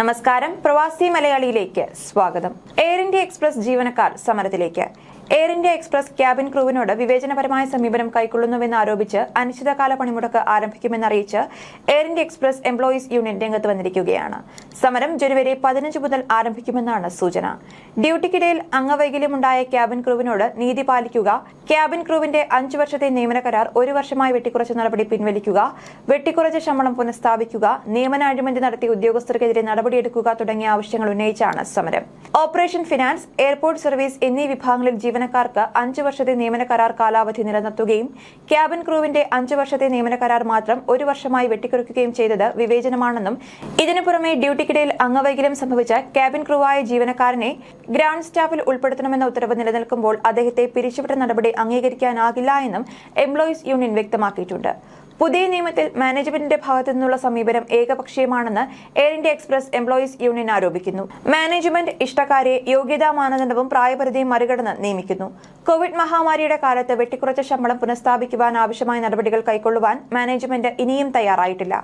നമസ്കാരം. പ്രവാസി മലയാളിയിലേക്ക് സ്വാഗതം. എയർ ഇന്ത്യ എക്സ്പ്രസ് ജീവനക്കാർ സമരത്തിലേക്ക്. എയർ ഇന്ത്യ എക്സ്പ്രസ് ക്യാബിൻ ക്രൂവിനോട് വിവേചനപരമായ സമീപനം കൈക്കൊള്ളുന്നുവെന്ന് ആരോപിച്ച് അനിശ്ചിതകാല പണിമുടക്ക് ആരംഭിക്കുമെന്ന് അറിയിച്ച് Air India Express employees union രംഗത്ത് വന്നിരിക്കുകയാണ്. സമരം ജനുവരി പതിനഞ്ച് മുതൽ ആരംഭിക്കുമെന്നാണ് സൂചന. ഡ്യൂട്ടിക്കിടയിൽ അംഗവൈകല്യമുണ്ടായ ക്യാബിൻ ക്രൂവിനോട് നീതി പാലിക്കുക ക്യാബിൻ ക്രൂവിന്റെ അഞ്ചു വർഷത്തെ നിയമന കരാർ ഒരു വർഷമായി വെട്ടിക്കുറച്ച നടപടി പിൻവലിക്കുക വെട്ടിക്കുറച്ച ശമ്പളം പുനഃസ്ഥാപിക്കുക നിയമന അഴിമതി നടത്തിയ ഉദ്യോഗസ്ഥർക്കെതിരെ നടപടിയെടുക്കുക തുടങ്ങിയ ആവശ്യങ്ങൾ ഉന്നയിച്ചാണ് സമരം. ഓപ്പറേഷൻ ഫിനാൻസ് എയർപോർട്ട് സർവീസ് എന്നീ വിഭാഗങ്ങളിൽ ജീവനക്കാർക്ക് അഞ്ച് വർഷത്തെ നിയമന കരാർ കാലാവധി നിലനിർത്തുകയും ക്യാബിൻ ക്രൂവിന്റെ അഞ്ച് വർഷത്തെ നിയമന കരാർ മാത്രം ഒരു വർഷമായി വെട്ടിക്കുറയ്ക്കുകയും ചെയ്തത് വിവേചനമാണെന്നും ഇതിനു പുറമെ ഡ്യൂട്ടിക്കിടയിൽ അംഗവൈകല്യം സംഭവിച്ച ക്യാബിൻ ക്രൂവായ ജീവനക്കാരനെ ഗ്രാൻഡ് സ്റ്റാഫിൽ ഉൾപ്പെടുത്തണമെന്ന ഉത്തരവ് നിലനിൽക്കുമ്പോൾ അദ്ദേഹത്തെ പിരിച്ചുവിട്ട നടപടി അംഗീകരിക്കാനാകില്ല എന്നും എംപ്ലോയീസ് യൂണിയൻ വ്യക്തമാക്കിയിട്ടുണ്ട്. പുതിയ നിയമത്തിൽ മാനേജ്മെന്റിന്റെ ഭാഗത്തു നിന്നുള്ള സമീപനം ഏകപക്ഷീയമാണെന്ന് Air India Express employees union ആരോപിക്കുന്നു. മാനേജ്മെന്റ് ഇഷ്ടക്കാരെ യോഗ്യതാ മാനദണ്ഡവും പ്രായപരിധിയും മറികടന്ന് നിയമിക്കുന്നു. കോവിഡ് മഹാമാരിയുടെ കാലത്ത് വെട്ടിക്കുറച്ച ശമ്പളം പുനഃസ്ഥാപിക്കുവാൻ ആവശ്യമായ നടപടികൾ കൈക്കൊള്ളുവാൻ മാനേജ്മെന്റ് ഇനിയും തയ്യാറായിട്ടില്ല.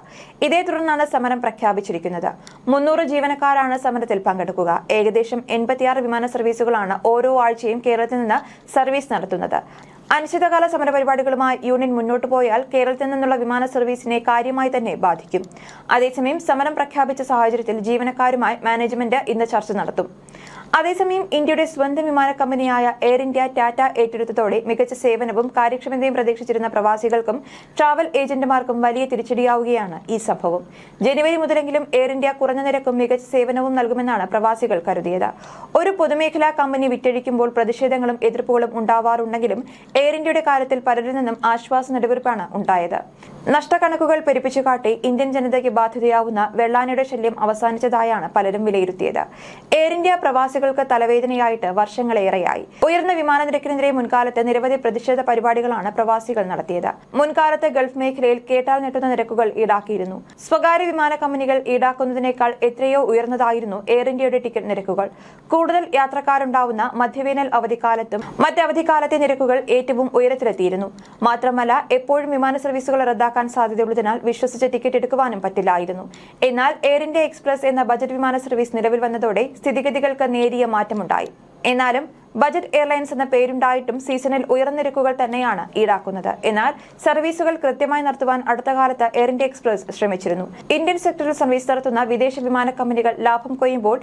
ഇതേ തുടർന്നാണ് സമരം പ്രഖ്യാപിച്ചിരിക്കുന്നത്. മുന്നൂറ് ജീവനക്കാരാണ് സമരത്തിൽ പങ്കെടുക്കുക. ഏകദേശം എൺപത്തിയാറ് വിമാന സർവീസുകളാണ് ഓരോ ആഴ്ചയും കേരളത്തിൽ നിന്ന് സർവീസ് നടത്തുന്നത്. അനിശ്ചിതകാല സമരപരിപാടികളുമായി യൂണിയൻ മുന്നോട്ടു പോയാൽ കേരളത്തിൽ നിന്നുള്ള വിമാന സർവീസിനെ കാര്യമായി തന്നെ ബാധിക്കും. അതേസമയം സമരം പ്രഖ്യാപിച്ച സാഹചര്യത്തിൽ ജീവനക്കാരുമായി മാനേജ്മെന്റ് ഇന്ന് ചർച്ച നടത്തും. അതേസമയം ഇന്ത്യയുടെ സ്വന്തം വിമാന കമ്പനിയായ എയർ ഇന്ത്യ ടാറ്റ ഏറ്റെടുത്തതോടെ മികച്ച സേവനവും കാര്യക്ഷമതയും പ്രതീക്ഷിച്ചിരുന്ന പ്രവാസികൾക്കും ട്രാവൽ ഏജന്റുമാർക്കും വലിയ തിരിച്ചടിയാവുകയാണ് ഈ സംഭവം. ജനുവരി മുതലെങ്കിലും എയർ ഇന്ത്യ കുറഞ്ഞ നിരക്കും മികച്ച സേവനവും നൽകുമെന്നാണ് പ്രവാസികൾ കരുതിയത്. ഒരു പൊതുമേഖലാ കമ്പനി വിറ്റഴിക്കുമ്പോൾ പ്രതിഷേധങ്ങളും എതിർപ്പുകളും ഉണ്ടാവാറുണ്ടെങ്കിലും എയർ ഇന്ത്യയുടെ കാര്യത്തിൽ പലരിൽ നിന്നും ആശ്വാസ നെടുവീർപ്പാണ് ഉണ്ടായത്. നഷ്ടക്കണക്കുകൾ പെരുപ്പിച്ചു കാട്ടി ഇന്ത്യൻ ജനതയ്ക്ക് ബാധ്യതയാവുന്ന വെള്ളാനയുടെ ശല്യം അവസാനിച്ചതായാണ് പലരും വിലയിരുത്തിയത്. എയർ ഇന്ത്യ പ്രവാസികൾക്ക് തലവേദനയായിട്ട് വർഷങ്ങളേറെയായി ഉയർന്ന വിമാന നിരക്കിനെതിരെ മുൻകാലത്ത് നിരവധി പ്രതിഷേധ പരിപാടികളാണ് പ്രവാസികൾ നടത്തിയത്. മുൻകാലത്ത് ഗൾഫ് മേഖലയിൽ കേട്ടാൽ നെട്ടുന്ന നിരക്കുകൾ ഈടാക്കിയിരുന്നു. സ്വകാര്യ വിമാന കമ്പനികൾ ഈടാക്കുന്നതിനേക്കാൾ എത്രയോ ഉയർന്നതായിരുന്നു എയർ ഇന്ത്യയുടെ ടിക്കറ്റ് നിരക്കുകൾ. കൂടുതൽ യാത്രക്കാരുണ്ടാവുന്ന മധ്യവേനൽ അവധിക്കാലത്തും മറ്റ് അവധിക്കാലത്തെ നിരക്കുകൾ ഏറ്റവും ഉയരത്തിലെത്തിയിരുന്നു. മാത്രമല്ല എപ്പോഴും വിമാന സർവീസുകൾ റദ്ദാക്കാൻ സാധ്യതയുള്ളതിനാൽ വിശ്വസിച്ച് ടിക്കറ്റ് എടുക്കുവാനും പറ്റില്ലായിരുന്നു. എന്നാൽ എയർ ഇന്ത്യ എക്സ്പ്രസ് എന്ന ബജറ്റ് വിമാന സർവീസ് നിലവിൽ വന്നതോടെ സ്ഥിതിഗതികൾക്ക് നേരിയ മാറ്റമുണ്ടായി. എന്നാലും ബജറ്റ് എയർലൈൻസ് എന്ന പേരുണ്ടായിട്ടും സീസണിൽ ഉയർന്ന നിരക്കുകൾ തന്നെയാണ് ഈടാക്കുന്നത്. എന്നാൽ സർവീസുകൾ കൃത്യമായി നടത്തുവാൻ അടുത്ത കാലത്ത് എയർ ഇന്ത്യ എക്സ്പ്രസ് ശ്രമിച്ചിരുന്നു. ഇന്ത്യൻ സെക്ടറിൽ സർവീസ് നടത്തുന്ന വിദേശ വിമാന കമ്പനികൾ ലാഭം കൊയ്യുമ്പോൾ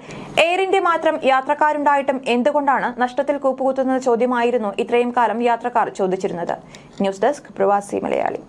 എയർ ഇന്ത്യ മാത്രം യാത്രക്കാരുണ്ടായിട്ടും എന്തുകൊണ്ടാണ് നഷ്ടത്തിൽ കൂപ്പുകുത്തുന്ന ചോദ്യമായിരുന്നു ഇത്രയും കാലം യാത്രക്കാർ ചോദിച്ചിരുന്നത്. ന്യൂസ് ഡെസ്ക് പ്രവാസി മലയാളി.